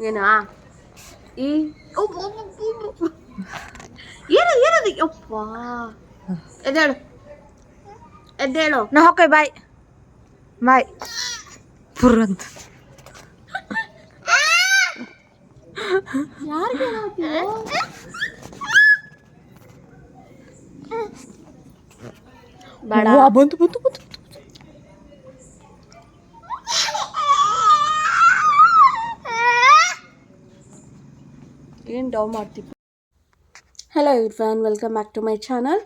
ಏನಾ ಈ. ಏನು ಏನದು? ಯಪ್ಪ. ಎದ್ದೇಳು. ಎದ್ದೇಳು. ನಾ ಹೋಕೆ ಬಾಯ್. ಬಾಯ್. ಪುರಂತ. ಅಂತ ಬೇಡ ಬಂತು ಬಂತು ಬಂತು. ಏನು ಡೌ ಮಾಡ್ತೀವಿ. Hello Irfan welcome back to my channel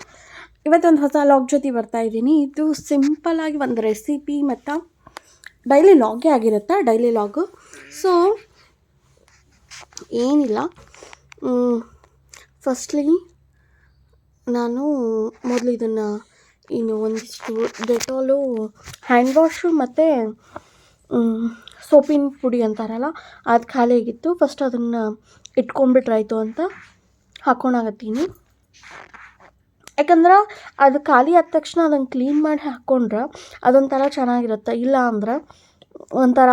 ಇವತ್ತೊಂದು ಹೊಸ ಲಾಗ್ ಜೊತೆ ಬರ್ತಾ ಇದ್ದೀನಿ. ಇದು ಸಿಂಪಲ್ಲಾಗಿ ಒಂದು ರೆಸಿಪಿ ಮತ್ತು ಡೈಲಿ ಲಾಗೇ ಆಗಿರುತ್ತೆ? ಡೈಲಿ ಲಾಗು ಸೊ ಏನಿಲ್ಲ. ಫಸ್ಟ್ಲಿ ನಾನು ಮೊದಲು ಇದನ್ನು ಇನ್ನು ಒಂದಿಷ್ಟು ಡೆಟಾಲು ಹ್ಯಾಂಡ್ ವಾಶು ಮತ್ತು ಸೋಪಿನ ಪುಡಿ ಅಂತಾರಲ್ಲ, ಅದು ಖಾಲಿಯಾಗಿತ್ತು. ಫಸ್ಟ್ ಅದನ್ನು ಇಟ್ಕೊಂಡ್ಬಿಟ್ರಾಯ್ತು ಅಂತ ಹಾಕೊಂಡಾಗತ್ತೀನಿ. ಯಾಕಂದ್ರೆ ಅದು ಖಾಲಿ ಆದ ತಕ್ಷಣ ಅದನ್ನು ಕ್ಲೀನ್ ಮಾಡಿ ಹಾಕ್ಕೊಂಡ್ರೆ ಅದೊಂಥರ ಚೆನ್ನಾಗಿರುತ್ತೆ. ಇಲ್ಲ ಅಂದ್ರೆ ಒಂಥರ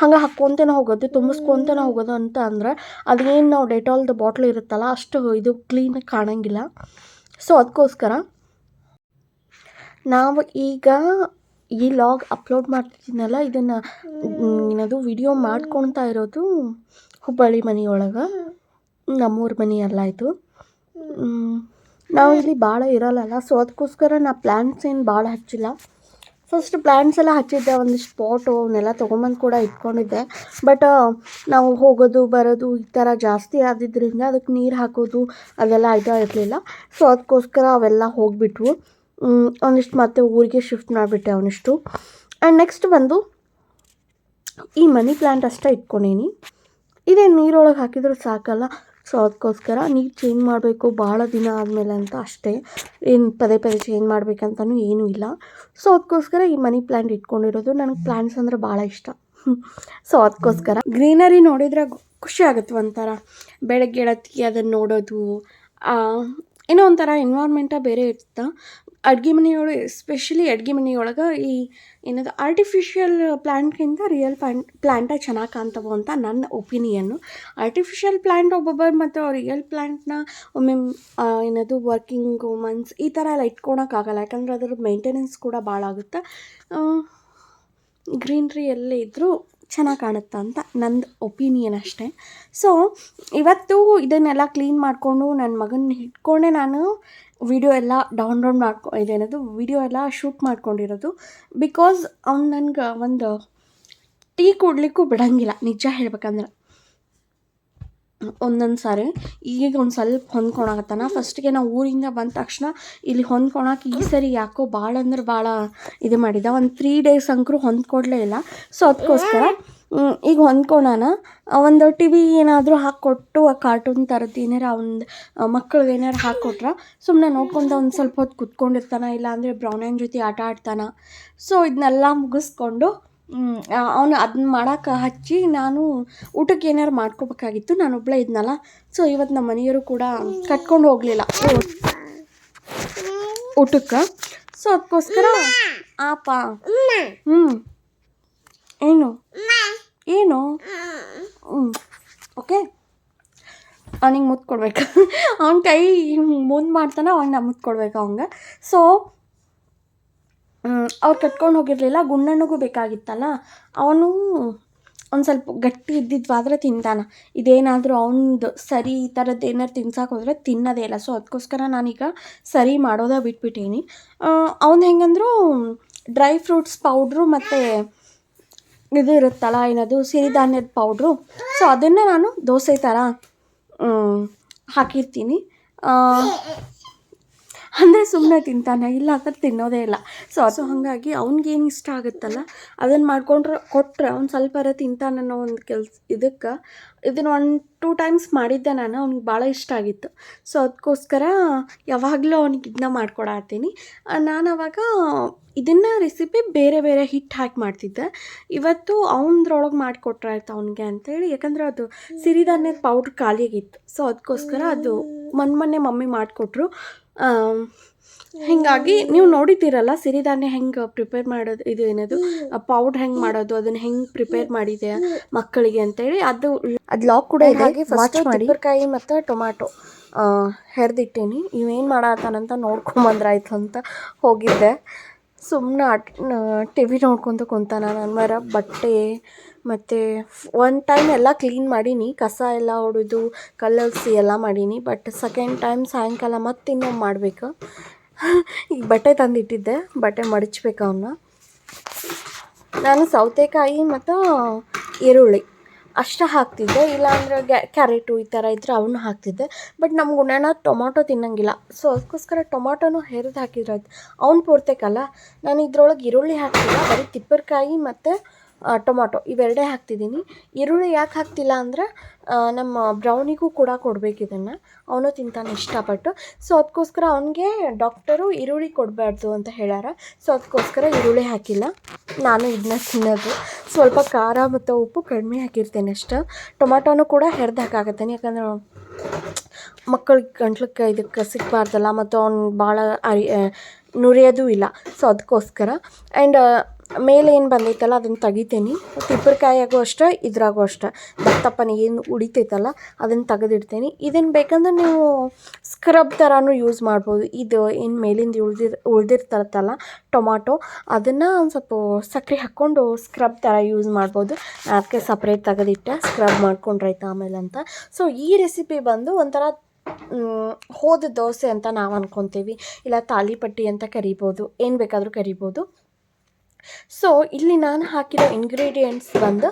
ಹಂಗೆ ಹಾಕ್ಕೊತೇನೆ ಹೋಗೋದು, ತುಂಬಿಸ್ಕೊತೇನೆ ಹೋಗೋದು ಅಂತ ಅಂದ್ರೆ ಅದೇನು ನಾವು ಡೆಟಾಲ್ದು ಬಾಟ್ಲ್ ಇರುತ್ತಲ್ಲ ಅಷ್ಟು ಇದು ಕ್ಲೀನಾಗಿ ಕಾಣಂಗಿಲ್ಲ. ಸೊ ಅದಕ್ಕೋಸ್ಕರ ನಾವು ಈಗ ಈ ಲಾಗ್ ಅಪ್ಲೋಡ್ ಮಾಡ್ತಿದ್ದೀನಲ್ಲ, ಇದನ್ನು ಏನದು ವಿಡಿಯೋ ಮಾಡ್ಕೊಳ್ತಾ ಇರೋದು ಹುಬ್ಬಳ್ಳಿ ಮನೆಯೊಳಗೆ ನಮ್ಮೂರ ಮನೆ ಎಲ್ಲ ಇದು ನಾವು ಇಲ್ಲಿ ಭಾಳ ಇರಲ್ಲಲ್ಲ ಸೊ ಅದಕ್ಕೋಸ್ಕರ ನಾ ಪ್ಲ್ಯಾಂಟ್ಸ್ ಏನು ಭಾಳ ಹಚ್ಚಿಲ್ಲ. ಫಸ್ಟ್ ಪ್ಲ್ಯಾಂಟ್ಸ್ ಎಲ್ಲ ಹಚ್ಚಿದ್ದೆ, ಒಂದಿಷ್ಟು ಪಾಟು ಅವನ್ನೆಲ್ಲ ತೊಗೊಂಬಂದು ಕೂಡ ಇಟ್ಕೊಂಡಿದ್ದೆ. ಬಟ್ ನಾವು ಹೋಗೋದು, ಬರೋದು ಈ ಥರ ಜಾಸ್ತಿ ಆದಿದ್ದರಿಂದ ಅದಕ್ಕೆ ನೀರು ಹಾಕೋದು ಅದೆಲ್ಲ ಇದು ಇರಲಿಲ್ಲ. ಸೊ ಅದಕ್ಕೋಸ್ಕರ ಅವೆಲ್ಲ ಹೋಗಿಬಿಟ್ವು. ಒಂದಿಷ್ಟು ಮತ್ತೆ ಊರಿಗೆ ಶಿಫ್ಟ್ ಮಾಡಿಬಿಟ್ಟೆ ಅವನಿಷ್ಟು. ಆ್ಯಂಡ್ ನೆಕ್ಸ್ಟ್ ಬಂದು ಈ ಮನಿ ಪ್ಲ್ಯಾಂಟ್ ಅಷ್ಟೇ ಇಟ್ಕೊಂಡೀನಿ. ಇದೇ ನೀರೊಳಗೆ ಹಾಕಿದ್ರೆ ಸಾಕಲ್ಲ. ಸೊ ಅದಕ್ಕೋಸ್ಕರ ನೀರು ಚೇಂಜ್ ಮಾಡಬೇಕು. ಭಾಳ ದಿನ ಆದಮೇಲೆ ಅಂತ ಅಷ್ಟೇ. ಏನು ಪದೇ ಪದೇ ಚೇಂಜ್ ಮಾಡಬೇಕಂತನೂ ಏನೂ ಇಲ್ಲ. ಸೊ ಅದಕ್ಕೋಸ್ಕರ ಈ ಮನಿ ಪ್ಲ್ಯಾಂಟ್ ಇಟ್ಕೊಂಡಿರೋದು ನನಗೆ ಪ್ಲ್ಯಾಂಟ್ಸ್ ಅಂದರೆ ಭಾಳ ಇಷ್ಟ. ಸೊ ಅದಕ್ಕೋಸ್ಕರ ಗ್ರೀನರಿ ನೋಡಿದ್ರೆ ಖುಷಿ ಆಗುತ್ತೆ ಒಂಥರ. ಬೆಳಗ್ಗೆ ಎಳತ್ತಿ ಅದನ್ನು ನೋಡೋದು ಏನೋ ಒಂಥರ ಎನ್ವೈರ್ಮೆಂಟ ಬೇರೆ ಇರುತ್ತೆ? ಅಡುಗೆ ಮನೆಯೊಳಗೆ ಎಸ್ಪೆಷಲಿ ಅಡುಗೆ ಮನೆಯೊಳಗೆ ಈ ಏನದು ಆರ್ಟಿಫಿಷಿಯಲ್ ಪ್ಲ್ಯಾಂಟ್ಗಿಂತ ರಿಯಲ್ ಪ್ಯಾಂಟ್ ಪ್ಲ್ಯಾಂಟ ಚೆನ್ನಾಗಿ ಕಾಣ್ತವೆ ಅಂತ ನನ್ನ ಒಪಿನಿಯನ್ನು ಆರ್ಟಿಫಿಷಿಯಲ್ ಪ್ಲ್ಯಾಂಟ್ ಒಬ್ಬೊಬ್ಬರು ಮತ್ತು ರಿಯಲ್ ಪ್ಲ್ಯಾಂಟ್ನ ಒಮ್ಮೆ ಏನದು ವರ್ಕಿಂಗ್ ವುಮನ್ಸ್ ಈ ಥರ ಎಲ್ಲ ಇಟ್ಕೊಳಕ್ಕಾಗಲ್ಲ ಯಾಕಂದರೆ ಅದರ ಮೇಂಟೆನೆನ್ಸ್ ಕೂಡ ಭಾಳ ಆಗುತ್ತೆ. ಗ್ರೀನ್ರಿ ಎಲ್ಲೇ ಇದ್ದರೂ ಚೆನ್ನಾಗಿ ಕಾಣುತ್ತೆ ಅಂತ ನಂದು ಒಪಿನಿಯನ್ ಅಷ್ಟೇ. ಸೊ ಇವತ್ತು ಇದನ್ನೆಲ್ಲ ಕ್ಲೀನ್ ಮಾಡಿಕೊಂಡು ನನ್ನ ಮಗನ ಇಟ್ಕೊಂಡೆ ನಾನು. ವಿಡಿಯೋ ಎಲ್ಲ ಡೌನ್ಲೋಡ್ ಮಾಡ್ಕೊ ಇದೇನದು ವಿಡಿಯೋ ಎಲ್ಲ ಶೂಟ್ ಮಾಡ್ಕೊಂಡಿರೋದು. ಬಿಕಾಸ್ ಅವ್ನು ನನ್ಗೆ ಒಂದು ಟೀ ಕೊಡಲಿಕ್ಕೂ ಬಿಡಂಗಿಲ್ಲ, ನಿಜ ಹೇಳ್ಬೇಕಂದ್ರೆ. ಒಂದೊಂದು ಸಾರಿ, ಈಗ ಒಂದು ಸ್ವಲ್ಪ ಹೊಂದ್ಕೊಳಕತ್ತಾನ. ಫಸ್ಟಿಗೆ ನಾವು ಊರಿಂದ ಬಂದ ತಕ್ಷಣ ಇಲ್ಲಿ ಹೊಂದ್ಕೊಳಕ್ಕೆ ಈ ಸರಿ ಯಾಕೋ ಭಾಳ ಅಂದ್ರೆ ಭಾಳ ಇದು ಮಾಡಿದ. ಒಂದು ತ್ರೀ ಡೇಸ್ ಅಂಕರು ಹೊಂದ್ಕೊಡ್ಲೇ ಇಲ್ಲ. ಸೊ ಅದಕ್ಕೋಸ್ಕರ ಈಗ ಹೊಂದ್ಕೊಳೋಣ. ಒಂದು ಟಿ ವಿ ಏನಾದರೂ ಹಾಕ್ಕೊಟ್ಟು ಆ ಕಾರ್ಟೂನ್ ಥರದ್ದು ಏನಾರ ಒಂದು ಮಕ್ಕಳಿಗೆ ಏನಾರು ಹಾಕ್ಕೊಟ್ರೆ ಸುಮ್ಮನೆ ನೋಡ್ಕೊಂಡು ಒಂದು ಸ್ವಲ್ಪ ಹೊತ್ತು ಕುತ್ಕೊಂಡಿರ್ತಾನೆ ಇಲ್ಲಾಂದರೆ ಬ್ರೌನ್ ಬ್ರೌನನ್ ಜೊತೆ ಆಟ ಆಡ್ತಾನೆ. ಸೊ ಇದನ್ನೆಲ್ಲ ಮುಗಿಸ್ಕೊಂಡು ಅವನು ಅದನ್ನ ಮಾಡೋಕೆ ಹಚ್ಚಿ ನಾನು ಊಟಕ್ಕೆ ಏನಾರು ಮಾಡ್ಕೋಬೇಕಾಗಿತ್ತು ನಾನು ಒಬ್ಬಳೇ ಇದ್ನಲ್ಲ. ಸೊ ಇವತ್ತು ನಮ್ಮ ಮನೆಯವರು ಕೂಡ ಕಟ್ಕೊಂಡು ಹೋಗಲಿಲ್ಲ. ಊಟಕ್ಕೆ. ಸೊ ಅದಕ್ಕೋಸ್ಕರ ಆಪ. ಹ್ಞೂ ಏನು? ಏನು? ಓಕೆ ಅವನಿಗೆ ಮುತ್ತು ಕೊಡ್ಬೇಕು. ಅವ್ನ ಕೈ ಮುಂದೆ ಮಾಡ್ತಾನೆ ಅವ್ನ ಮುತ್ತು ಕೊಡ್ಬೇಕು ಅವಂಗೆ ಸೊ ಅವ್ರು ಕಟ್ಕೊಂಡು ಹೋಗಿರಲಿಲ್ಲ ಗುಂಡಣ್ಣಗೂ ಬೇಕಾಗಿತ್ತಲ್ಲ? ಅವನು ಒಂದು ಸ್ವಲ್ಪ ಗಟ್ಟಿ ಇದ್ದಿದ್ವಾದ್ರೆ ತಿಂತಾನ. ಇದೇನಾದರೂ ಅವನದು ಸರಿ ಈ ಥರದ್ದು ಏನಾರು ತಿನ್ಸಕ್ಕೆ ಹೋದರೆ ತಿನ್ನೋದೇ ಇಲ್ಲ. ಸೊ ಅದಕ್ಕೋಸ್ಕರ ನಾನೀಗ ಸರಿ ಮಾಡೋದ ಬಿಟ್ಬಿಟ್ಟೀನಿ ಅವ್ನು ಹೆಂಗಂದ್ರು ಡ್ರೈ ಫ್ರೂಟ್ಸ್ ಪೌಡ್ರು ಮತ್ತು ಇದು ಇರುತ್ತಲ್ಲ ಏನದು? ಸಿರಿಧಾನ್ಯದ ಪೌಡ್ರು ಸೊ ಅದನ್ನು ನಾನು ದೋಸೆ ಥರ ಹಾಕಿರ್ತೀನಿ. ಅಂದರೆ ಸುಮ್ಮನೆ ತಿಂತಾನೆ, ಇಲ್ಲ ಅಂದ್ರೆ ತಿನ್ನೋದೇ ಇಲ್ಲ. ಸೊ ಅದು ಹಾಗಾಗಿ ಅವ್ನಿಗೇನು ಇಷ್ಟ ಆಗುತ್ತಲ್ಲ ಅದನ್ನು ಮಾಡ್ಕೊಂಡ್ರೆ ಕೊಟ್ಟರೆ ಅವ್ನು ಸ್ವಲ್ಪರ ತಿಂತಾನನ್ನೋ ಒಂದು ಕೆಲ್ಸ, ಇದಕ್ಕೆ ಇದನ್ನು ಒನ್ ಟೂ ಟೈಮ್ಸ್ ಮಾಡಿದ್ದೆ ನಾನು, ಅವ್ನಿಗೆ ಭಾಳ ಇಷ್ಟ ಆಗಿತ್ತು. ಸೊ ಅದಕ್ಕೋಸ್ಕರ ಯಾವಾಗಲೂ ಅವ್ನಿಗೆ ಇದನ್ನ ಮಾಡ್ಕೊಡತ್ತೀನಿ ನಾನು ಅವಾಗ ಇದನ್ನು ರೆಸಿಪಿ ಬೇರೆ ಬೇರೆ ಹಿಟ್ಟು ಹಾಕಿ ಮಾಡ್ತಿದ್ದೆ. ಇವತ್ತು ಅವನದ್ರೊಳಗೆ ಮಾಡಿಕೊಟ್ರೆ ಆಯ್ತು ಅವನಿಗೆ ಅಂತೇಳಿ, ಯಾಕಂದರೆ ಅದು ಸಿರಿಧಾನ್ಯದ ಪೌಡ್ರ್ ಖಾಲಿಯಾಗಿತ್ತು. ಸೊ ಅದಕ್ಕೋಸ್ಕರ ಅದು ಮೊನ್ನೆ ಮೊನ್ನೆ ಮಮ್ಮಿ ಮಾಡಿಕೊಟ್ರು. ಹೀಗಾಗಿ ನೀವು ನೋಡಿದ್ದೀರಲ್ಲ ಸಿರಿಧಾನ್ಯ ಹೆಂಗೆ ಪ್ರಿಪೇರ್ ಮಾಡೋದು ಇದು ಏನದು? ಪೌಡ್ರ್ ಹೆಂಗೆ ಮಾಡೋದು ಅದನ್ನ ಹೆಂಗೆ ಪ್ರಿಪೇರ್ ಮಾಡಿದೆ ಮಕ್ಕಳಿಗೆ ಅಂತೇಳಿ ಅದು ಅದು ಲಾಕ್ ಕೂಡ ಇದೆ. ಹಾಗೆ ಮಾಡಿ. ಕಾಯಿ ಮತ್ತು ಟೊಮ್ಯಾಟೊ ಹೆರ್ದಿಟ್ಟೀನಿ. ಇವೇನು ಮಾಡತ್ತಾನಂತ ನೋಡ್ಕೊಂಬಂದ್ರಾಯ್ತು ಅಂತ ಹೋಗಿದ್ದೆ. ಸುಮ್ಮನೆ ಅಟ್ ಟಿ ವಿ ನೋಡ್ಕೊತ ಕುಂತಾನ ನನ್ನ ಮರ ಬಟ್ಟೆ, ಮತ್ತು ಒನ್ ಟೈಮ್ ಎಲ್ಲ ಕ್ಲೀನ್ ಮಾಡೀನಿ, ಕಸ ಎಲ್ಲ ಹೊಡೆದು ಕಲ್ಲರ್ಸಿ ಎಲ್ಲ ಮಾಡೀನಿ ಬಟ್ ಸೆಕೆಂಡ್ ಟೈಮ್ ಸಾಯಂಕಾಲ ಮತ್ತೆ ಇನ್ನೊಂದು ಮಾಡಬೇಕು. ಈಗ ಬಟ್ಟೆ ತಂದಿಟ್ಟಿದ್ದೆ, ಬಟ್ಟೆ ಮಡಚ್ಬೇಕು ಅವನ್ನ ನಾನು ಸೌತೆಕಾಯಿ ಮತ್ತು ಈರುಳ್ಳಿ. ಅಷ್ಟು ಹಾಕ್ತಿದ್ದೆ. ಇಲ್ಲಾಂದ್ರೆ ಕ್ಯಾರೆಟು ಈ ಥರ ಇದ್ದರೆ ಅವನ್ನ ಹಾಕ್ತಿದ್ದೆ. ಬಟ್ ನಮ್ಮ ಗುಣಣ್ಣ ಟೊಮಾಟೊ ತಿನ್ನಂಗಿಲ್ಲ. ಸೊ ಅದಕ್ಕೋಸ್ಕರ ಟೊಮಾಟೊನೂ ಹೆರಿದು ಹಾಕಿದ್ರೆ ಅವ್ನು ಪೂರ್ತೆಕಲ್ಲ. ನಾನು ಇದ್ರೊಳಗೆ ಈರುಳ್ಳಿ ಹಾಕ್ತಿಲ್ಲ. ಬರೀ ತಿಪ್ಪರ್ಕಾಯಿ ಮತ್ತು ಟೊಮಾಟೊ ಇವೆರಡೇ ಹಾಕ್ತಿದ್ದೀನಿ. ಈರುಳ್ಳಿ ಯಾಕೆ ಹಾಕ್ತಿಲ್ಲ ಅಂದ್ರೆ ನಮ್ಮ ಬ್ರೌನಿಗೂ ಕೂಡ ಕೊಡ್ಬೇಕು ಇದನ್ನು. ಅವನು ತಿಂತಾನೆ ಇಷ್ಟಪಟ್ಟು. ಸೊ ಅದಕ್ಕೋಸ್ಕರ ಅವನಿಗೆ ಡಾಕ್ಟರು ಈರುಳ್ಳಿ ಕೊಡಬಾರ್ದು ಅಂತ ಹೇಳ್ಯಾರ ಸೊ ಅದಕ್ಕೋಸ್ಕರ ಈರುಳ್ಳಿ ಹಾಕಿಲ್ಲ. ನಾನು ಇದನ್ನ ತಿನ್ನೋದು. ಸ್ವಲ್ಪ ಖಾರ ಮತ್ತು ಉಪ್ಪು ಕಡಿಮೆ ಹಾಕಿರ್ತೇನೆ ಅಷ್ಟು. ಟೊಮಾಟೊನೂ ಕೂಡ ಹೆರ್ದು ಹಾಕಾಕತ್ತೇನೆ ಯಾಕಂದ್ರೆ ಮಕ್ಕಳಿಗೆ ಗಂಟ್ಲಕ್ಕೆ ಇದಕ್ಕೆ ಸಿಕ್ಕಬಾರ್ದಲ್ಲ ಮತ್ತು ಅವ್ನು ಭಾಳ ಅರಿ ನುರಿಯೋದು ಇಲ್ಲ. ಸೊ ಅದಕ್ಕೋಸ್ಕರ ಆ್ಯಂಡ್ ಮೇಲೆ ಏನು ಬಂದೈತಲ್ಲ, ಅದನ್ನು ತೆಗಿತೀನಿ. ತಿಪ್ಪರ್ಕಾಯಾಗೂ ಅಷ್ಟೇ, ಇದ್ರಾಗೂ ಅಷ್ಟೇ. ದಪ್ಪನ ಏನು ಉಳಿತೈತಲ್ಲ ಅದನ್ನು ತೆಗೆದಿಡ್ತೀನಿ. ಇದನ್ನು ಬೇಕಂದ್ರೆ ನೀವು ಸ್ಕ್ರಬ್ ಥರನೂ ಯೂಸ್ ಮಾಡ್ಬೋದು. ಇದು ಏನು ಮೇಲಿಂದ ಉಳ್ದಿರ್ ಉಳ್ದಿರ್ತಲ್ಲ ಟೊಮಾಟೊ ಅದನ್ನು ಒಂದು ಸ್ವಲ್ಪ ಸಕ್ಕರೆ ಹಾಕ್ಕೊಂಡು ಸ್ಕ್ರಬ್ ಥರ ಯೂಸ್ ಮಾಡ್ಬೋದು. ಅದಕ್ಕೆ ಸಪ್ರೇಟ್ ತೆಗೆದಿಟ್ಟೆ ಸ್ಕ್ರಬ್ ಮಾಡ್ಕೊಂಡ್ರಾಯ್ತು ಆಮೇಲೆ ಅಂತ. ಸೊ ಈ ರೆಸಿಪಿ ಬಂದು ಒಂಥರ ಹೋದ ದೋಸೆ ಅಂತ ನಾವು ಅಂದ್ಕೊತೀವಿ ಇಲ್ಲ ತಾಲಿಪಟ್ಟಿ ಅಂತ ಕರಿಬೋದು. ಏನು ಬೇಕಾದರೂ ಕರಿಬೋದು. ಸೊ ಇಲ್ಲಿ ನಾನು ಹಾಕಿರೋ ಇಂಗ್ರೀಡಿಯೆಂಟ್ಸ್ ಬಂದು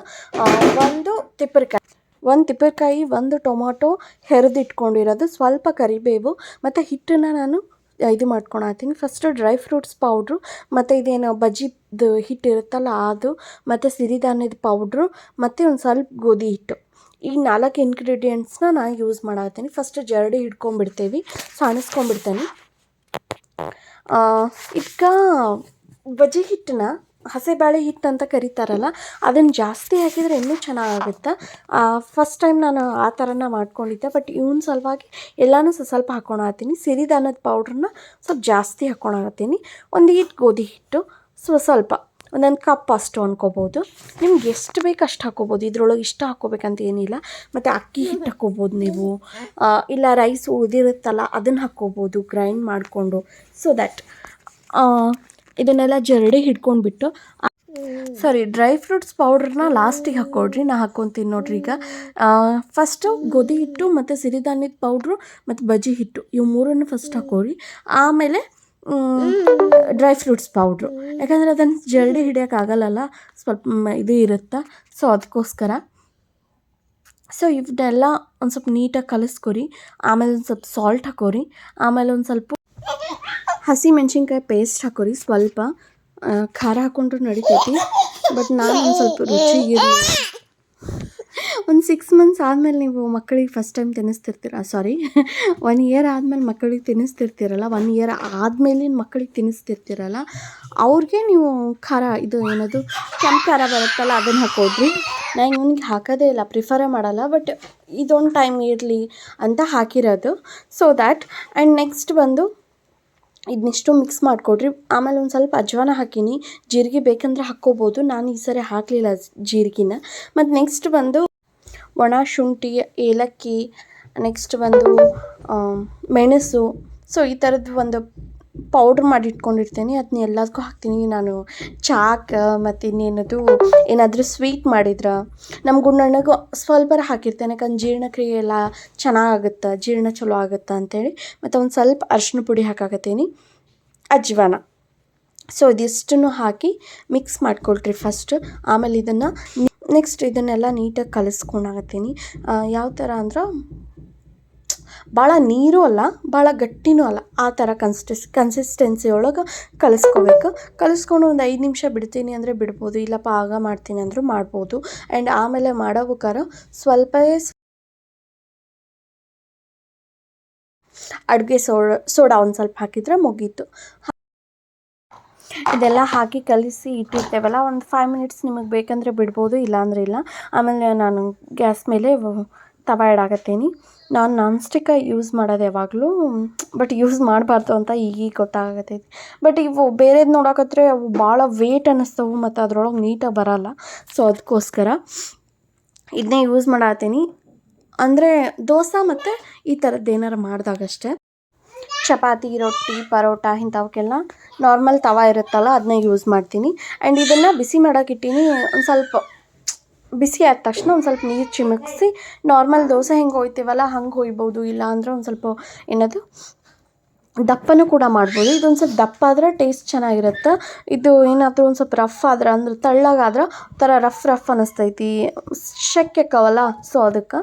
ಒಂದು ತಿಪ್ಪರ್ಕಾಯಿ. ಒಂದು ತಿಪ್ಪರ್ಕಾಯಿ, ಒಂದು ಟೊಮಾಟೊ ಹೆರೆದಿಟ್ಕೊಂಡಿರೋದು, ಸ್ವಲ್ಪ ಕರಿಬೇವು ಮತ್ತು ಹಿಟ್ಟನ್ನು ನಾನು ಇದು ಮಾಡ್ಕೊಳತ್ತೀನಿ ಫಸ್ಟು ಡ್ರೈ ಫ್ರೂಟ್ಸ್ ಪೌಡ್ರು ಮತ್ತು ಇದೇನು ಬಜ್ಜಿದು ಹಿಟ್ಟು ಇರುತ್ತಲ್ಲ ಅದು, ಮತ್ತು ಸಿರಿಧಾನ್ಯದ ಪೌಡ್ರು ಮತ್ತು ಒಂದು ಸ್ವಲ್ಪ ಗೋಧಿ ಹಿಟ್ಟು. ಈ ನಾಲ್ಕು ಇಂಗ್ರೀಡಿಯೆಂಟ್ಸ್ನ ನಾನು ಯೂಸ್ ಮಾಡತ್ತೀನಿ ಫಸ್ಟ್ ಜರಡಿ ಹಿಡ್ಕೊಂಡ್ಬಿಡ್ತೀವಿ, ಸಾಣಿಸ್ಕೊಂಡ್ಬಿಡ್ತೀನಿ. ಇದಕ್ಕೆ ಬಜ್ಜಿ ಹಿಟ್ಟನ್ನ ಹಸೆಬೇಳೆ ಹಿಟ್ಟು ಅಂತ ಕರೀತಾರಲ್ಲ ಅದನ್ನು ಜಾಸ್ತಿ ಹಾಕಿದರೆ ಇನ್ನೂ ಚೆನ್ನಾಗಾಗುತ್ತೆ? ಫಸ್ಟ್ ಟೈಮ್ ನಾನು ಆ ಥರನ ಮಾಡ್ಕೊಂಡಿದ್ದೆ ಬಟ್ ಇವ್ನ ಸಲುವಾಗಿ ಎಲ್ಲನೂ ಸ್ವಲ್ಪ ಸ್ವಲ್ಪ ಹಾಕ್ಕೊಳತ್ತೀನಿ ಸಿರಿಧಾನದ ಪೌಡ್ರನ್ನ ಸ್ವಲ್ಪ ಜಾಸ್ತಿ ಹಾಕ್ಕೊಳತ್ತೀನಿ ಒಂದು ಹಿಟ್ಟು ಗೋಧಿ ಹಿಟ್ಟು ಸ್ವ ಸ್ವಲ್ಪ ಒಂದೊಂದು ಕಪ್ ಅಷ್ಟು ಅನ್ಕೋಬೋದು. ನಿಮ್ಗೆ ಎಷ್ಟು ಬೇಕು ಅಷ್ಟು ಹಾಕೋಬೋದು. ಇದ್ರೊಳಗೆ ಇಷ್ಟ ಹಾಕೋಬೇಕಂತ ಏನಿಲ್ಲ. ಮತ್ತು ಅಕ್ಕಿ ಹಿಟ್ಟು ಹಾಕೋಬೋದು ನೀವು. ಇಲ್ಲ ರೈಸ್ ಉಳಿದಿರುತ್ತಲ್ಲ ಅದನ್ನು ಹಾಕ್ಕೋಬೋದು ಗ್ರೈಂಡ್ ಮಾಡಿಕೊಂಡು. ಸೊ ದ್ಯಾಟ್ ಇದನ್ನೆಲ್ಲ ಜರಡಿ ಹಿಡ್ಕೊಂಡ್ಬಿಟ್ಟು ಸಾರಿ, ಡ್ರೈ ಫ್ರೂಟ್ಸ್ ಪೌಡ್ರನ್ನ ಲಾಸ್ಟಿಗೆ ಹಾಕ್ಕೊಡ್ರಿ, ನಾ ಹಾಕ್ಕೊತೀನಿ ನೋಡ್ರಿ ಈಗ. ಫಸ್ಟು ಗೋಧಿ ಹಿಟ್ಟು ಮತ್ತು ಸಿರಿಧಾನ್ಯದ ಪೌಡ್ರು ಮತ್ತು ಬಜ್ಜಿ ಹಿಟ್ಟು, ಇವು ಮೂರನ್ನು ಫಸ್ಟ್ ಹಾಕೋರಿ ಆಮೇಲೆ ಡ್ರೈ ಫ್ರೂಟ್ಸ್ ಪೌಡ್ರು. ಯಾಕಂದರೆ ಅದನ್ನು ಜರಡಿ ಹಿಡಿಯೋಕ್ಕಾಗಲ್ಲಲ್ಲ ಸ್ವಲ್ಪ ಇದು ಇರುತ್ತೆ? ಸೊ ಅದಕ್ಕೋಸ್ಕರ. ಸೊ ಇವನ್ನೆಲ್ಲ ಒಂದು ಸ್ವಲ್ಪ ನೀಟಾಗಿ ಕಲಿಸ್ಕೊರಿ, ಆಮೇಲೆ ಒಂದು ಸ್ವಲ್ಪ ಸಾಲ್ಟ್ ಹಾಕೋರಿ ಆಮೇಲೆ ಒಂದು ಸ್ವಲ್ಪ ಹಸಿ ಮೆಣಸಿನ್ಕಾಯಿ ಪೇಸ್ಟ್ ಹಾಕೋರಿ, ಸ್ವಲ್ಪ ಖಾರ ಹಾಕೊಂಡ್ರು ನಡಿತೈತಿ ಬಟ್ ನಾನು ಒಂದು ಸ್ವಲ್ಪ ರುಚಿಗೆ ಒಂದು ಸಿಕ್ಸ್ ಮಂತ್ಸ್ ಆದಮೇಲೆ ನೀವು ಮಕ್ಕಳಿಗೆ ಫಸ್ಟ್ ಟೈಮ್ ತಿನ್ನಿಸ್ತಿರ್ತೀರ ಸಾರಿ ಒನ್ ಇಯರ್ ಆದಮೇಲೆ ಮಕ್ಕಳಿಗೆ ತಿನ್ನಿಸ್ತಿರ್ತೀರಲ್ಲ ಒನ್ ಇಯರ್ ಆದಮೇಲೆ ಮಕ್ಕಳಿಗೆ ತಿನ್ನಿಸ್ತಿರ್ತೀರಲ್ಲ, ಅವ್ರಿಗೆ ನೀವು ಖಾರ, ಇದು ಏನದು, ಕೆಂಪು ಖಾರ ಬರುತ್ತಲ್ಲ ಅದನ್ನು ಹಾಕೋದ್ರಿ. ನಾನು ಇವನಿಗೆ ಹಾಕೋದೇ ಇಲ್ಲ ಪ್ರಿಫರೇ ಮಾಡಲ್ಲ ಬಟ್ ಇದೊಂದು ಟೈಮ್ ಇರಲಿ ಅಂತ ಹಾಕಿರೋದು. ಸೊ ದ್ಯಾಟ್ ಆ್ಯಂಡ್ ನೆಕ್ಸ್ಟ್ ಬಂದು ಇದನ್ನಿಷ್ಟು ಮಿಕ್ಸ್ ಮಾಡಿಕೊಡ್ರಿ. ಆಮೇಲೆ ಒಂದು ಸ್ವಲ್ಪ ಅಜ್ವಾನ ಹಾಕೀನಿ. ಜೀರಿಗೆ ಬೇಕಂದ್ರೆ ಹಾಕ್ಕೋಬೋದು. ನಾನು ಈ ಸರಿ ಹಾಕಲಿಲ್ಲ ಜೀರಿಗೆನ. ಮತ್ತು ನೆಕ್ಸ್ಟ್ ಬಂದು ಒಣ ಶುಂಠಿ, ಏಲಕ್ಕಿ ನೆಕ್ಸ್ಟ್ ಬಂದು ಮೆಣಸು. ಸೊ ಈ ಥರದ್ದು ಒಂದು ಪೌಡ್ರ್ ಮಾಡಿ ಇಟ್ಕೊಂಡಿರ್ತೀನಿ ಅದನ್ನ ಎಲ್ಲದಕ್ಕೂ ಹಾಕ್ತೀನಿ. ನಾನು ಚಾಕ್ ಮತ್ತು ಇನ್ನೇನದು, ಏನಾದರೂ ಸ್ವೀಟ್ ಮಾಡಿದ್ರೆ ನಮ್ಮ ಗುಂಡಣ್ಣಗೂ ಸ್ವಲ್ಪರ ಹಾಕಿರ್ತೇನೆ. ಯಾಕಂದ್ರೆ ಜೀರ್ಣಕ್ರಿಯೆ ಎಲ್ಲ ಚೆನ್ನಾಗುತ್ತೆ ಜೀರ್ಣ ಚಲೋ ಆಗುತ್ತೆ ಅಂತೇಳಿ. ಮತ್ತು ಒಂದು ಸ್ವಲ್ಪ ಅರ್ಶಿನ ಪುಡಿ ಹಾಕಾಕತ್ತೀನಿ. ಅಜ್ವಾನ. ಸೊ ಇದಿಷ್ಟನ್ನು ಹಾಕಿ ಮಿಕ್ಸ್ ಮಾಡ್ಕೊಳ್ರಿ ಫಸ್ಟ್ ಆಮೇಲೆ ಇದನ್ನು ನೆಕ್ಸ್ಟ್ ಇದನ್ನೆಲ್ಲ ನೀಟಾಗಿ ಕಲಿಸ್ಕೊಂಡಾಗತ್ತೀನಿ ಯಾವ ಥರ ಅಂದ್ರೆ ಭಾಳ ನೀರು ಅಲ್ಲ ಭಾಳ ಗಟ್ಟಿನೂ ಅಲ್ಲ. ಆ ಥರ ಕನ್ಸಿಸ್ ಕನ್ಸಿಸ್ಟೆನ್ಸಿ ಒಳಗೆ ಕಲಿಸ್ಕೋಬೇಕು. ಕಲಿಸ್ಕೊಂಡು ಒಂದು ಐದು ನಿಮಿಷ ಬಿಡ್ತೀನಿ ಅಂದರೆ ಬಿಡ್ಬೋದು, ಇಲ್ಲಪ್ಪ ಆಗ ಮಾಡ್ತೀನಿ ಅಂದರೂ ಮಾಡ್ಬೋದು. ಆ್ಯಂಡ್ ಆಮೇಲೆ ಮಾಡೋಬೇಕಾರೆ ಸ್ವಲ್ಪ ಅಡುಗೆ ಸೋಡ, ಸೋಡಾ ಒಂದು ಸ್ವಲ್ಪ ಹಾಕಿದರೆ ಮುಗೀತು. ಇದೆಲ್ಲ ಹಾಕಿ ಕಲಿಸಿ ಇಟ್ಟಿರ್ತೇವಲ್ಲ, ಒಂದು ಫೈವ್ ಮಿನಿಟ್ಸ್ ನಿಮಗೆ ಬೇಕಂದರೆ ಬಿಡ್ಬೋದು, ಇಲ್ಲಾಂದ್ರೆ ಇಲ್ಲ. ಆಮೇಲೆ ನಾನು ಗ್ಯಾಸ್ ಮೇಲೆ ತವ ಇಡಾಕತ್ತೀನಿ ನಾನು ನಾನ್ ಸ್ಟಿಕ್ಕ ಯೂಸ್ ಮಾಡೋದು ಯಾವಾಗಲೂ ಬಟ್ ಯೂಸ್ ಮಾಡಬಾರ್ದು ಅಂತ ಈಗೀಗ ಗೊತ್ತಾಗತೈತಿ. ಬಟ್ ಇವು ಬೇರೆದು ನೋಡಕತ್ರೆ ಅವು ಭಾಳ ವೇಟ್ ಅನ್ನಿಸ್ತವು ಮತ್ತು ಅದ್ರೊಳಗೆ ನೀಟಾಗಿ ಬರೋಲ್ಲ. ಸೊ ಅದಕ್ಕೋಸ್ಕರ ಇದನ್ನೇ ಯೂಸ್ ಮಾಡತ್ತೀನಿ ಅಂದರೆ ದೋಸೆ ಮತ್ತು ಈ ಥರದ್ದು ಏನಾರು ಮಾಡಿದಾಗಷ್ಟೇ. ಚಪಾತಿ, ರೊಟ್ಟಿ, ಪರೋಟ ಇಂಥವಕ್ಕೆಲ್ಲ ನಾರ್ಮಲ್ ತವ ಇರುತ್ತಲ್ಲ ಅದನ್ನ ಯೂಸ್ ಮಾಡ್ತೀನಿ. ಆ್ಯಂಡ್ ಇದನ್ನು ಬಿಸಿ ಮಾಡೋಕೆ ಇಟ್ಟೀನಿ ಒಂದು ಸ್ವಲ್ಪ ಬಿಸಿ ಆದ ತಕ್ಷಣ ಒಂದು ಸ್ವಲ್ಪ ನೀರು ಚಿಮುಕ್ಸಿ ನಾರ್ಮಲ್ ದೋಸೆ ಹೆಂಗೆ ಹೊಯ್ತೀವಲ್ಲ, ಹಂಗೆ ಹೊಯ್ಬೋದು. ಇಲ್ಲ ಅಂದರೆ ಒಂದು ಸ್ವಲ್ಪ ಏನದು, ದಪ್ಪನೂ ಕೂಡ ಮಾಡ್ಬೋದು. ಇದೊಂದು ಸ್ವಲ್ಪ ದಪ್ಪ ಆದರೆ ಟೇಸ್ಟ್ ಚೆನ್ನಾಗಿರುತ್ತೆ. ಇದು ಏನಾದರೂ ಒಂದು ಸ್ವಲ್ಪ ರಫ್ ಆದ್ರೆ ಅಂದ್ರೆ ತಳ್ಳಗಾದ್ರೆ ಒಂಥರ ರಫ್ ರಫ್ ಅನ್ನಿಸ್ತೈತಿ ಶಕ್ಯಕ್ಕವಲ್ಲ ಸೊ ಅದಕ್ಕೆ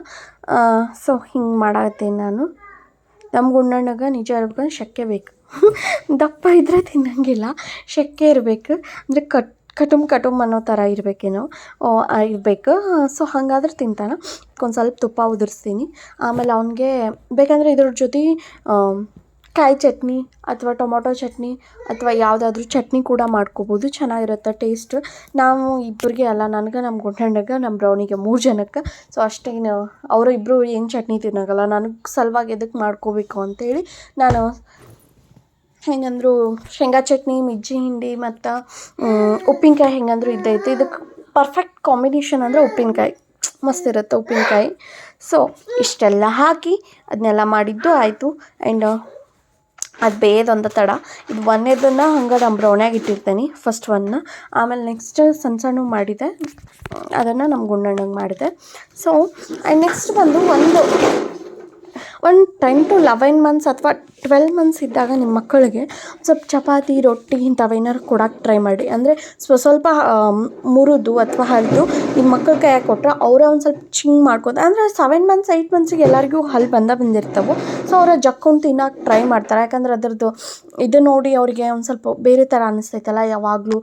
ಸೊ ಹಿಂಗೆ ಮಾಡತ್ತೀನಿ ನಾನು. ನಮ್ಮ ಗುಂಡಣ್ಣಗೆ ನಿಜ ಇರ್ಬೇಕು ಶೆಕೆ ಬೇಕು. ದಪ್ಪ ಇದ್ದರೆ ತಿನ್ನಂಗಿಲ್ಲ. ಶೆಕೆ ಇರಬೇಕು. ಅಂದರೆ ಕಟ್ ಕಟುಮ್ ಕಟುಮ್ ಅನ್ನೋ ಥರ ಇರಬೇಕೇನೋ ಇರಬೇಕು. ಸೊ ಹಾಗಾದ್ರೆ ತಿಂತಾನೆ. ಒಂದು ಸ್ವಲ್ಪ ತುಪ್ಪ ಉದುರಿಸ್ತೀನಿ. ಆಮೇಲೆ ಅವನಿಗೆ ಬೇಕಂದರೆ ಇದ್ರ ಜೊತೆ ಕಾಯಿ ಚಟ್ನಿ ಅಥವಾ ಟೊಮೊಟೊ ಚಟ್ನಿ ಅಥವಾ ಯಾವುದಾದ್ರೂ ಚಟ್ನಿ ಕೂಡ ಮಾಡ್ಕೋಬೋದು. ಚೆನ್ನಾಗಿರುತ್ತೆ ಟೇಸ್ಟ್. ನಾವು ಇಬ್ಬರಿಗೆ ಅಲ್ಲ, ನನಗೆ ನಮ್ಮ ಗುಂಡಣ್ಣಗೆ ನಮ್ಮ ಬ್ರೌನಿಗೆ ಮೂರು ಜನಕ್ಕೆ. ಸೊ ಅಷ್ಟೇನು, ಅವರು ಇಬ್ಬರು ಏನು ಚಟ್ನಿ ತಿನ್ನೋಕ್ಕಲ್ಲ ನನಗೆ ಸಲುವಾಗಿ ಎದಕ್ಕೆ ಮಾಡ್ಕೋಬೇಕು ಅಂತೇಳಿ ನಾನು ಹೆಂಗಂದ್ರು ಶೇಂಗಾ ಚಟ್ನಿ, ಮಿರ್ಚಿ ಹಿಂಡಿ ಮತ್ತು ಉಪ್ಪಿನಕಾಯಿ ಹೆಂಗಂದ್ರು ಇದ್ದೈತೆ. ಇದಕ್ಕೆ ಪರ್ಫೆಕ್ಟ್ ಕಾಂಬಿನೇಷನ್ ಅಂದರೆ ಉಪ್ಪಿನಕಾಯಿ. ಮಸ್ತ್ ಇರುತ್ತೆ ಉಪ್ಪಿನಕಾಯಿ. ಸೊ ಇಷ್ಟೆಲ್ಲ ಹಾಕಿ ಅದನ್ನೆಲ್ಲ ಮಾಡಿದ್ದು ಆಯಿತು. ಆ್ಯಂಡ್ ಅದು ಬೇಯದೊಂದು ತಡ. ಇದು ಒಂದೇದನ್ನು ಹಂಗೆ ನಮ್ಮ ಬ್ರೌನ್ಯಾಗ ಇಟ್ಟಿರ್ತೀನಿ ಫಸ್ಟ್ ಒನ್ನ ಆಮೇಲೆ ನೆಕ್ಸ್ಟ್ ಸಣ್ಣ ಸಣ್ಣ ಮಾಡಿದೆ. ಅದನ್ನು ನಮ್ಮ ಗುಂಡಣ್ಣಗೆ ಮಾಡಿದೆ. ಸೊ ಆ್ಯಂಡ್ ನೆಕ್ಸ್ಟ್ ಬಂದು ಒಂದು ಒಂದು ಟೆನ್ ಟು ಲೆವೆನ್ ಮಂತ್ಸ್ ಅಥವಾ ಟ್ವೆಲ್ ಮಂತ್ಸ್ ಇದ್ದಾಗ ನಿಮ್ಮ ಮಕ್ಕಳಿಗೆ ಸ್ವಲ್ಪ ಚಪಾತಿ, ರೊಟ್ಟಿ ಇಂಥವೇನಾರು ಕೊಡಕ್ಕೆ ಟ್ರೈ ಮಾಡಿ. ಅಂದರೆ ಸ್ವ, ಸ್ವಲ್ಪ ಮುರಿದು ಅಥವಾ ಹಲ್ದು ನಿಮ್ಮ ಮಕ್ಕಳ ಕೈಯಾಗ ಕೊಟ್ಟರೆ ಅವರೇ ಒಂದು ಸ್ವಲ್ಪ ಚಿಂಗ್ ಮಾಡ್ಕೋತ ಅಂದರೆ ಸೆವೆನ್ ಮಂತ್ಸ್ ಏಯ್ಟ್ ಮಂತ್ಸಿಗೆ ಎಲ್ಲರಿಗೂ ಹಲ್ಲು ಬಂದ ಬಂದಿರ್ತವೆ. ಸೊ ಅವರ ಜಕ್ಕೊಂಡು ತಿನ್ನೋಕೆ ಟ್ರೈ ಮಾಡ್ತಾರೆ. ಯಾಕಂದ್ರೆ ಅದರದ್ದು ಇದು ನೋಡಿ ಅವರಿಗೆ ಒಂದು ಸ್ವಲ್ಪ ಬೇರೆ ಥರ ಅನ್ನಿಸ್ತೈತಲ್ಲ ಯಾವಾಗಲೂ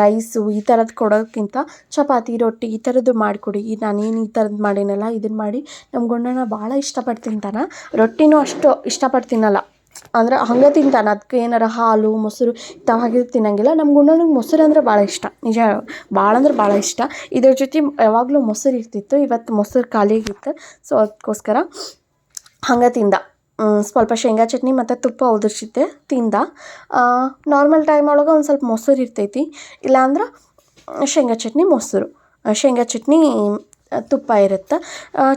ರೈಸು ಈ ಥರದ್ದು ಕೊಡೋಕ್ಕಿಂತ ಚಪಾತಿ, ರೊಟ್ಟಿ ಈ ಥರದ್ದು ಮಾಡಿಕೊಡಿ. ನಾನೇನು ಈ ಥರದ್ದು ಮಾಡೀನಲ್ಲ ಇದನ್ನು ಮಾಡಿ ನಮ್ಮ ಗುಂಡಣ್ಣ ಭಾಳ ಇಷ್ಟಪಟ್ಟು ತಿಂತಾನೆ. ರೊಟ್ಟಿನೂ ಅಷ್ಟು ಇಷ್ಟಪಟ್ಟು ತಿನ್ನಲ್ಲ. ಅಂದ್ರೆ ಹಂಗೆ ತಿಂತಾನೆ. ಅದಕ್ಕೆ ಏನಾರ ಹಾಲು, ಮೊಸರು ಇಂಥವಾಗಿದ್ದು ತಿನ್ನಂಗಿಲ್ಲ. ನಮ್ಮ ಗುಂಡನಿಗೆ ಮೊಸರು ಅಂದ್ರೆ ಭಾಳ ಇಷ್ಟ. ನಿಜ ಭಾಳ ಅಂದ್ರೆ ಭಾಳ ಇಷ್ಟ. ಇದ್ರ ಜೊತೆ ಯಾವಾಗಲೂ ಮೊಸರು ಇರ್ತಿತ್ತು. ಇವತ್ತು ಮೊಸರು ಖಾಲಿ ಆಗಿತ್ತು. ಸೊ ಅದಕ್ಕೋಸ್ಕರ ಹಂಗೆ ತಿಂದ. ಸ್ವಲ್ಪ ಶೇಂಗಾ ಚಟ್ನಿ ಮತ್ತು ತುಪ್ಪ ಉದುರ್ಸಿದ್ದೆ, ತಿಂದ. ನಾರ್ಮಲ್ ಟೈಮ್ ಒಳಗೆ ಒಂದು ಸ್ವಲ್ಪ ಮೊಸರು ಇರ್ತೈತಿ. ಇಲ್ಲಾಂದ್ರೆ ಶೇಂಗಾ ಚಟ್ನಿ, ಮೊಸರು. ಶೇಂಗಾ ಚಟ್ನಿ ತುಪ್ಪ ಇರುತ್ತೆ.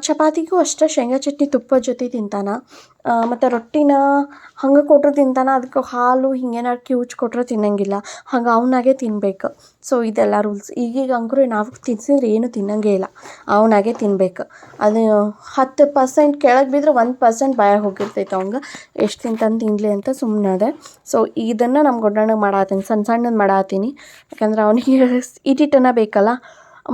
ಚಪಾತಿಗೂ ಅಷ್ಟೇ, ಶೇಂಗಾ ಚಟ್ನಿ ತುಪ್ಪದ ಜೊತೆ ತಿಂತಾನೆ. ಮತ್ತು ರೊಟ್ಟಿನ ಹಂಗೆ ಕೊಟ್ಟರು ತಿಂತಾನೆ, ಅದಕ್ಕೆ ಹಾಲು ಹಿಂಗೇನಾರು ಕಿವುಚ್ ಕೊಟ್ಟರೆ ತಿನ್ನಂಗಿಲ್ಲ. ಹಂಗೆ ಅವನಾಗೆ ತಿನ್ಬೇಕು. ಸೊ ಇದೆಲ್ಲ ರೂಲ್ಸ್ ಈಗೀಗ ಅಂಕರು ನಾವು ತಿನ್ಸಿದ್ರೆ ಏನು ತಿನ್ನಂಗೇ ಇಲ್ಲ. ಅವನಾಗೆ ತಿನ್ಬೇಕು. ಅದು ಹತ್ತು ಪರ್ಸೆಂಟ್ ಕೆಳಗೆ ಬಿದ್ದರೆ ಒಂದು ಪರ್ಸೆಂಟ್ ಬಾಯ ಹೋಗಿರ್ತೈತೆ ಅವಂಗೆ. ಎಷ್ಟು ತಿಂತಾನೆ ತಿನ್ನಲಿ ಅಂತ ಸುಮ್ಮನೆ ಅದೇ ಸೊ ಇದನ್ನು ನಮ್ಮ ಗೊಡ್ಡಣ್ಣಗೆ ಮಾಡಾತೀನಿ ಸಣ್ಣ ಸಣ್ಣದು ಮಾಡಾತೀನಿ. ಯಾಕಂದ್ರೆ ಅವನಿಗೆ ಇಟಿಟನ ಬೇಕಲ್ಲ.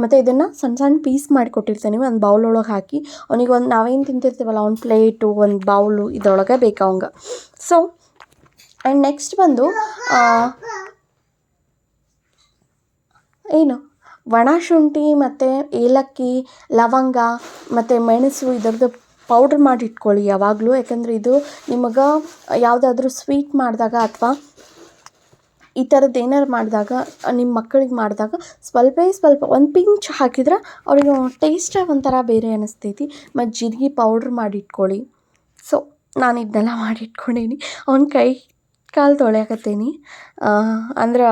ಮತ್ತು ಇದನ್ನು ಸಣ್ಣ ಸಣ್ಣ ಪೀಸ್ ಮಾಡಿಕೊಟ್ಟಿರ್ತೀನಿ. ಒಂದು ಬೌಲ್ ಒಳಗೆ ಹಾಕಿ ಅವ್ನಿಗೆ ಒಂದು ನಾವೇನು ತಿಂತಿರ್ತೀವಲ್ಲ, ಒಂದು ಪ್ಲೇಟು ಒಂದು ಬೌಲು ಇದ್ರೊಳಗೆ ಬೇಕು ಅವಂಗೆ. ಸೊ ಆ್ಯಂಡ್ ನೆಕ್ಸ್ಟ್ ಬಂದು ಏನು? ಒಣ ಶುಂಠಿ ಮತ್ತು ಏಲಕ್ಕಿ, ಲವಂಗ ಮತ್ತು ಮೆಣಸು ಇದರದ್ದು ಪೌಡ್ರ್ ಮಾಡಿ ಇಟ್ಕೊಳ್ಳಿ ಯಾವಾಗಲೂ. ಯಾಕಂದರೆ ಇದು ನಿಮಗೆ ಯಾವುದಾದ್ರೂ ಸ್ವೀಟ್ ಮಾಡಿದಾಗ ಅಥವಾ ಈ ಥರದ್ದು ಏನಾರು ಮಾಡಿದಾಗ ನಿಮ್ಮ ಮಕ್ಕಳಿಗೆ ಮಾಡಿದಾಗ ಸ್ವಲ್ಪ ಸ್ವಲ್ಪ ಒಂದು ಪಿಂಚ್ ಹಾಕಿದ್ರೆ ಅವ್ರಿಗೆ ಟೇಸ್ಟೇ ಒಂಥರ ಬೇರೆ ಅನಿಸ್ತೈತಿ. ಮತ್ತು ಜೀರಿಗೆ ಪೌಡ್ರ್ ಮಾಡಿಟ್ಕೊಳ್ಳಿ. ಸೊ ನಾನು ಇದನ್ನೆಲ್ಲ ಮಾಡಿ ಇಟ್ಕೊಂಡೀನಿ ಅವ್ನ ಕೈ ಕಾಲು ತೊಳ್ಯಾಕತ್ತೀನಿ. ಅಂದ್ರೆ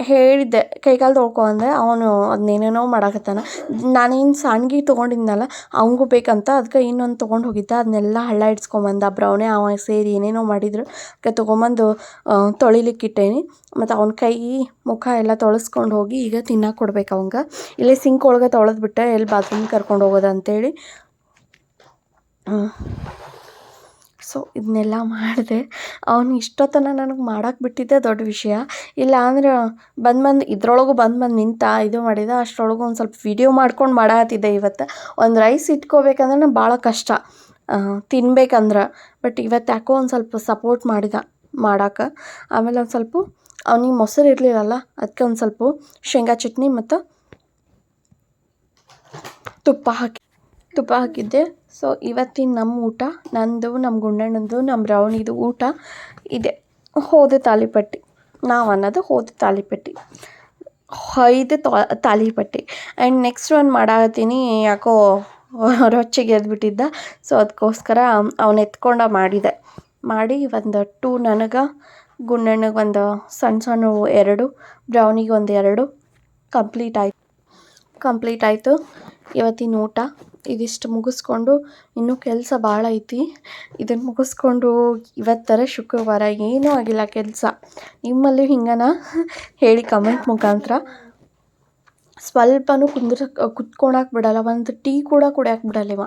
ಹೇಳಿದ್ದೆ ಕೈ ಕಾಲು ತೊಳ್ಕೊ ಅಂದೆ ಅವನು ಅದನ್ನೇನೇನೋ ಮಾಡಾಕತ್ತಾನ. ನಾನೇನು ಸಾಣ್ಗಿ ತೊಗೊಂಡಿದ್ನಲ್ಲ, ಅವಂಗೂ ಬೇಕಂತ ಅದಕ್ಕೆ ಇನ್ನೊಂದು ತೊಗೊಂಡು ಹೋಗಿದ್ದೆ. ಅದನ್ನೆಲ್ಲ ಹಳ್ಳ ಇಡ್ಸ್ಕೊಂಬಂದ, ಬ್ರೌನೆ, ಅವ ಸೇರಿ ಏನೇನೋ ಮಾಡಿದ್ರು. ಅದಕ್ಕೆ ತೊಗೊಂಬಂದು ತೊಳಿಲಿಕ್ಕೆ ಇಟ್ಟೇನಿ. ಮತ್ತು ಅವ್ನ ಕೈ, ಮುಖ ಎಲ್ಲ ತೊಳಸ್ಕೊಂಡು ಹೋಗಿ ಈಗ ತಿನ್ನಕ್ಕೆ ಕೊಡ್ಬೇಕು ಅವಂಗೆ. ಇಲ್ಲೇ ಸಿಂಕ್ ಒಳಗೆ ತೊಳೆದ್ಬಿಟ್ಟೆ ಎಲ್ಲಿ ಬಾತ್ರೂಮ್ ಕರ್ಕೊಂಡು ಹೋಗೋದು ಅಂತೇಳಿ. ಸೊ ಇದನ್ನೆಲ್ಲ ಮಾಡಿದೆ. ಅವ್ನು ಇಷ್ಟೊತ್ತನ ನನಗೆ ಮಾಡೋಕೆ ಬಿಟ್ಟಿದ್ದೆ ದೊಡ್ಡ ವಿಷಯ. ಇಲ್ಲ ಅಂದ್ರೆ, ಬಂದು ಬಂದು ಇದ್ರೊಳಗೂ ಬಂದು ಬಂದು ನಿಂತ ಇದು ಮಾಡಿದ, ಅಷ್ಟರೊಳಗೂ ಒಂದು ಸ್ವಲ್ಪ ವಿಡಿಯೋ ಮಾಡ್ಕೊಂಡು ಮಾಡಾತಿದ್ದೆ ಇವತ್ತು. ಒಂದು ರೈಸ್ ಇಟ್ಕೋಬೇಕಂದ್ರೆ ನಾನು ಭಾಳ ಕಷ್ಟ. ತಿನ್ಬೇಕಂದ್ರೆ. ಬಟ್ ಇವತ್ತು ಯಾಕೋ ಒಂದು ಸ್ವಲ್ಪ ಸಪೋರ್ಟ್ ಮಾಡಿದ ಮಾಡೋಕೆ. ಆಮೇಲೆ ಒಂದು ಸ್ವಲ್ಪ ಅವನಿಗೆ ಮೊಸರು ಇರಲಿಲ್ಲಲ್ಲ ಅದಕ್ಕೆ ಒಂದು ಸ್ವಲ್ಪ ಶೇಂಗಾ ಚಟ್ನಿ ಮತ್ತು ತುಪ್ಪ ಹಾಕಿ ತುಪ್ಪ ಹಾಕಿದ್ದೆ ಸೊ ಇವತ್ತಿನ ನಮ್ಮ ಊಟ, ನಂದು ನಮ್ಮ ಗುಂಡಣ್ಣಂದು ನಮ್ಮ ಬ್ರೌನಿದು ಊಟ ಇದೆ. ಹೋದ ತಾಲಿಪಟ್ಟಿ. ನಾವು ಅನ್ನೋದು ಹೋದ ತಾಲಿಪಟ್ಟಿ. ಐದು ತಾ, ತಾಲಿಪಟ್ಟಿ. ಆ್ಯಂಡ್ ನೆಕ್ಸ್ಟ್ ಒಂದು ಮಾಡಾತೀನಿ ಯಾಕೋ ರೊಚ್ಚಿಗೆ ಎದ್ಬಿಟ್ಟಿದ್ದ. ಸೊ ಅದಕ್ಕೋಸ್ಕರ ಅವನು ಎತ್ಕೊಂಡ ಮಾಡಿದೆ. ಮಾಡಿ ಒಂದು ಟೂ ನನಗೆ, ಗುಂಡಣ್ಣಗೆ ಒಂದು ಸಣ್ಣ ಸಣ್ಣ ಎರಡು, ಬ್ರೌನಿಗೆ ಒಂದು ಎರಡು. ಕಂಪ್ಲೀಟ್ ಆಯ್ತು. ಕಂಪ್ಲೀಟ್ ಆಯಿತು. ಇವತ್ತಿನ ಊಟ. ಇದಿಷ್ಟು ಮುಗಿಸ್ಕೊಂಡು ಇನ್ನೂ ಕೆಲಸ ಭಾಳ ಐತಿ. ಇದನ್ನು ಮುಗಿಸ್ಕೊಂಡು ಇವತ್ತರ ಶುಕ್ರವಾರ ಏನೂ ಆಗಿಲ್ಲ ಕೆಲಸ. ನಿಮ್ಮಲ್ಲಿ ಹಿಂಗನ ಹೇಳಿ ಕಮೆಂಟ್ ಮುಖಾಂತರ. ಸ್ವಲ್ಪನೂ ಕುಂದ್ರ ಕುತ್ಕೊಳಕ್ಕೆ ಬಿಡಲ್ಲ, ಒಂದು ಟೀ ಕೂಡ ಕುಡಿಯೋಕೆ ಬಿಡಲ್ಲ ಇವ.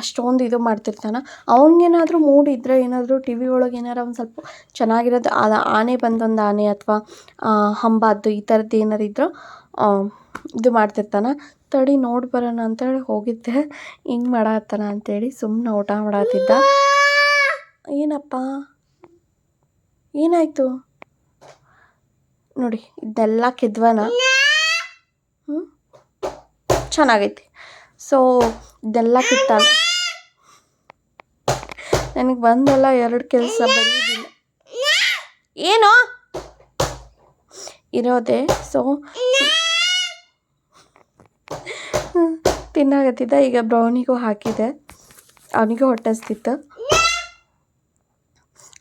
ಅಷ್ಟೊಂದು ಇದು ಮಾಡ್ತಿರ್ತಾನೆ. ಅವನಿಗೇನಾದರೂ ಮೂಡ್ ಇದ್ದರೆ ಏನಾದರೂ ಟಿ ವಿ ಒಳಗೆ ಏನಾರ ಒಂದು ಸ್ವಲ್ಪ ಚೆನ್ನಾಗಿರೋದು ಅದು ಆನೆ ಬಂದೊಂದು ಆನೆ ಅಥವಾ ಹಂಬಾದ್ದು ಈ ಥರದ್ದು ಏನಾರು ಇದ್ದರೂ ಇದು ಮಾಡ್ತಿರ್ತಾನೆ. ತಡಿ ನೋಡಿ ಬರೋಣ ಅಂತೇಳಿ ಹೋಗಿದ್ದೆ. ಹಿಂಗೆ ಮಾಡತ್ತಾನ ಅಂತೇಳಿ ಸುಮ್ಮನೆ ಊಟ ಮಾಡತ್ತಿದ್ದ ಏನಪ್ಪ? ಏನಾಯಿತು? ನೋಡಿ, ಇದೆಲ್ಲ ಕೆದ್ವನ? ಹ್ಞೂ ಚೆನ್ನಾಗೈತಿ. ಸೊ ಇದೆಲ್ಲ ಕಿತ್ತಾನ. ನನಗೆ ಬಂದಲ್ಲ ಎರಡು ಕೆಲಸ ಬಂದಿದ್ದೀನಿ ಏನು? ಇರೋದೆ ಸೊ ತಿನ್ನಾಗತ್ತಿದ್ದ, ಈಗ ಬ್ರೌನಿಗೂ ಹಾಕಿದೆ. ಅವನಿಗೂ ಹೊಟ್ಟಸ್ತಿತ್ತು.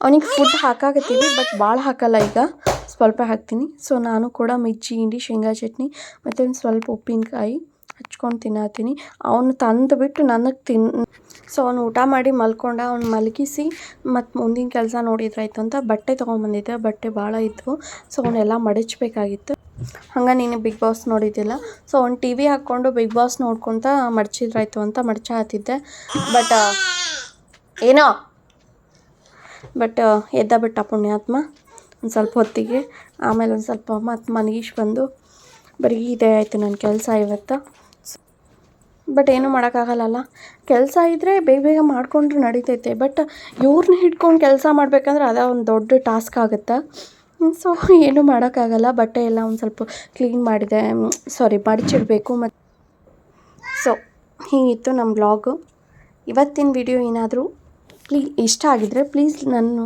ಅವನಿಗೆ ಫುಡ್ ಹಾಕಕತ್ತೀನಿ ಬಟ್ ಭಾಳ ಹಾಕಲ್ಲ ಈಗ. ಸ್ವಲ್ಪ ಹಾಕ್ತೀನಿ. ಸೊ ನಾನು ಕೂಡ ಮಿರ್ಚಿ, ಹಿಂಡಿ, ಶೇಂಗಾ ಚಟ್ನಿ, ಮತ್ತು ಸ್ವಲ್ಪ ಉಪ್ಪಿನಕಾಯಿ ಹಚ್ಕೊಂಡು ತಿನ್ನತ್ತೀನಿ ಅವನು ತಂದು ಬಿಟ್ಟು ನನಗೆ ತಿನ್ ಸೊ ಅವನು ಊಟ ಮಾಡಿ ಮಲ್ಕೊಂಡ, ಅವ್ನು ಮಲಗಿಸಿ ಮತ್ತು ಮುಂದಿನ ಕೆಲಸ ನೋಡಿದ್ರಾಯ್ತು ಅಂತ ಬಟ್ಟೆ ತೊಗೊಂಬಂದಿದ್ದೆ. ಬಟ್ಟೆ ಭಾಳ ಇದ್ವು. ಸೊ ಅವನ್ನೆಲ್ಲ ಮಡಚಬೇಕಾಗಿತ್ತು. ಹಂಗೆ ನೀನು ಬಿಗ್ ಬಾಸ್ ನೋಡಿದ್ದಿಲ್ಲ ಸೊ ಒಂದು ಟಿ ವಿ ಹಾಕ್ಕೊಂಡು ಬಿಗ್ ಬಾಸ್ ನೋಡ್ಕೊತ ಮಡ್ಚಿದ್ರಾಯ್ತು ಅಂತ ಮಡ್ಚ ಹತ್ತಿದ್ದೆ ಬಟ್ ಏನೋ? ಬಟ್ ಎದ್ದ ಬಿಟ್ಟ ಪುಣ್ಯಾತ್ಮ, ಒಂದು ಸ್ವಲ್ಪ ಹೊತ್ತಿಗೆ. ಆಮೇಲೆ ಒಂದು ಸ್ವಲ್ಪ ಮತ್ತು ಮನಗೀಶ್ ಬಂದು, ಬರೀ ಇದೇ ಆಯಿತು ನನ್ನ ಕೆಲಸ ಇವತ್ತು. ಬಟ್ ಏನೂ ಮಾಡೋಕ್ಕಾಗಲ್ಲ ಕೆಲಸ ಇದ್ದರೆ ಬೇಗ ಬೇಗ ಮಾಡಿಕೊಂಡ್ರೆ ನಡೀತೈತೆ. ಬಟ್ ಇವ್ರನ್ನ ಹಿಡ್ಕೊಂಡು ಕೆಲಸ ಮಾಡಬೇಕಂದ್ರೆ ಅದೇ ಒಂದು ದೊಡ್ಡ ಟಾಸ್ಕ್ ಆಗುತ್ತೆ? ಸೊ, ಏನೂ ಮಾಡೋಕ್ಕಾಗಲ್ಲ. ಬಟ್ಟೆ ಎಲ್ಲ ಒಂದು ಸ್ವಲ್ಪ ಕ್ಲೀನ್ ಮಾಡಿದೆ. ಸಾರಿ ಮಡಚಿಡಬೇಕು ಮತ್ತು ಸೊ ಹೀಗಿತ್ತು ನಮ್ಮ ಬ್ಲಾಗು ಇವತ್ತಿನ ವಿಡಿಯೋ ಏನಾದರೂ ಪ್ಲೀ, ಇಷ್ಟ ಆಗಿದ್ದರೆ ಪ್ಲೀಸ್ ನನ್ನ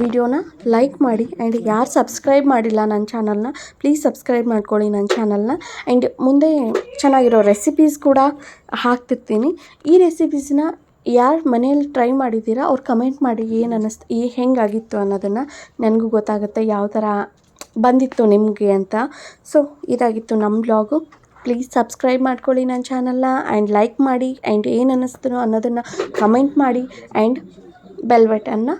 ವಿಡಿಯೋನ ಲೈಕ್ ಮಾಡಿ. ಆ್ಯಂಡ್ ಯಾರು ಸಬ್ಸ್ಕ್ರೈಬ್ ಮಾಡಿಲ್ಲ ನನ್ನ ಚಾನಲ್ನ ಪ್ಲೀಸ್ ಸಬ್ಸ್ಕ್ರೈಬ್ ಮಾಡ್ಕೊಳ್ಳಿ ನನ್ನ ಚಾನಲ್ನ ಆ್ಯಂಡ್ ಮುಂದೆ ಚೆನ್ನಾಗಿರೋ ರೆಸಿಪೀಸ್ ಕೂಡ ಹಾಕ್ತಿರ್ತೀನಿ. ಈ ರೆಸಿಪೀಸ್ನ ಯಾರು ಮನೇಲಿ ಟ್ರೈ ಮಾಡಿದ್ದೀರಾ? ಅವ್ರು ಕಮೆಂಟ್ ಮಾಡಿ ಏನು ಅನ್ನಿಸ್ತು ಈ ಹೆಂಗಾಗಿತ್ತು ಅನ್ನೋದನ್ನು ನನಗೂ ಗೊತ್ತಾಗುತ್ತೆ ಯಾವ ಥರ ಬಂದಿತ್ತು ನಿಮಗೆ ಅಂತ. ಸೊ ಇದಾಗಿತ್ತು ನಮ್ಮ ಬ್ಲಾಗು ಪ್ಲೀಸ್ ಸಬ್ಸ್ಕ್ರೈಬ್ ಮಾಡ್ಕೊಳ್ಳಿ ನನ್ನ ಚಾನಲ್ನ ಆ್ಯಂಡ್ ಲೈಕ್ ಮಾಡಿ ಆ್ಯಂಡ್ ಏನು ಅನ್ನಿಸ್ತು ಅನ್ನೋದನ್ನು ಕಮೆಂಟ್ ಮಾಡಿ ಆ್ಯಂಡ್ ಬೆಲ್ ಬಟನ್ನ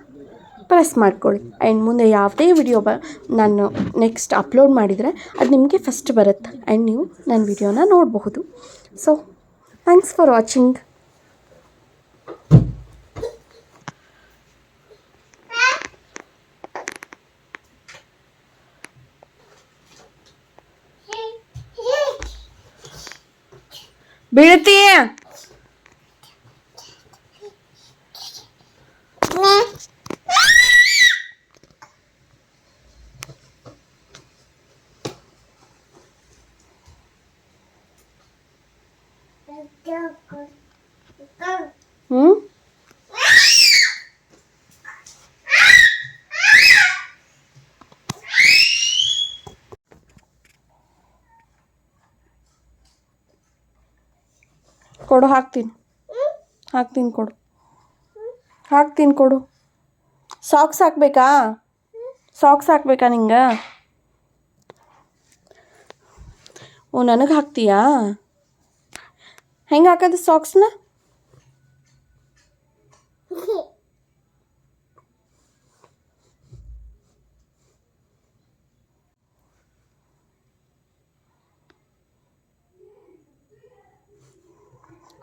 ಪ್ರೆಸ್ ಮಾಡ್ಕೊಳ್ಳಿ. ಆ್ಯಂಡ್ ಮುಂದೆ ಯಾವುದೇ ವಿಡಿಯೋ ಬ, ನಾನು ನೆಕ್ಸ್ಟ್ ಅಪ್ಲೋಡ್ ಮಾಡಿದರೆ ಅದು ನಿಮಗೆ ಫಸ್ಟ್ ಬರುತ್ತೆ. ಆ್ಯಂಡ್ ನೀವು ನನ್ನ ವಿಡಿಯೋನ ನೋಡಬಹುದು. So thanks for watching Birthday! ಕೊಡು, ಹಾಕ್ತೀನಿ. ಹಾಕ್ತೀನಿ ಕೊಡು. ಹಾಕ್ತೀನಿ ಕೊಡು. ಸಾಕ್ಸ್ ಹಾಕ್ಬೇಕಾ? ಸಾಕ್ಸ್ ಹಾಕ್ಬೇಕಾ ನಿಂಗೆ? ಓ, ನನಗೆ ಹಾಕ್ತೀಯಾ? ಹೆಂಗೆ ಹಾಕೋದು ಸಾಕ್ಸ್ನ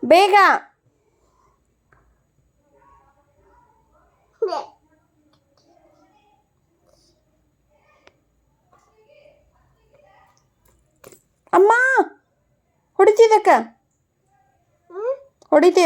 ಬೇಗ. ಅಮ್ಮ ಹೊಡಿತಿದ್ದಕ್ಕ ಹೊಡಿತಿ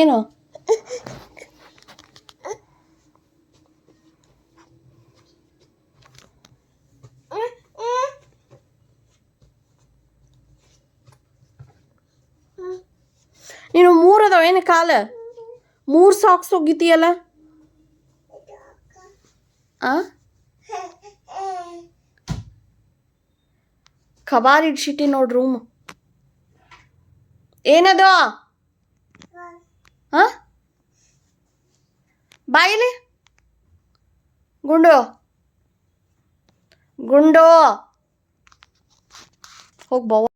ಏನು? ನೀನು ಮೂರು ಅದಾವ ಏನು ಕಾಲ? ಮೂರು ಸಾಕ್ಸ್ ಒಗಿತೀಯಲ್ಲ ಆ? ಕಬಾರ್ ಇಡ್ಸಿಟ್ಟಿ ನೋಡ್ರಿ ರೂಮ್ ಏನದು? ಬಾಯಿಲಿ ಗುಂಡು. ಗುಂಡು. ಹೋಗ್ಬೋ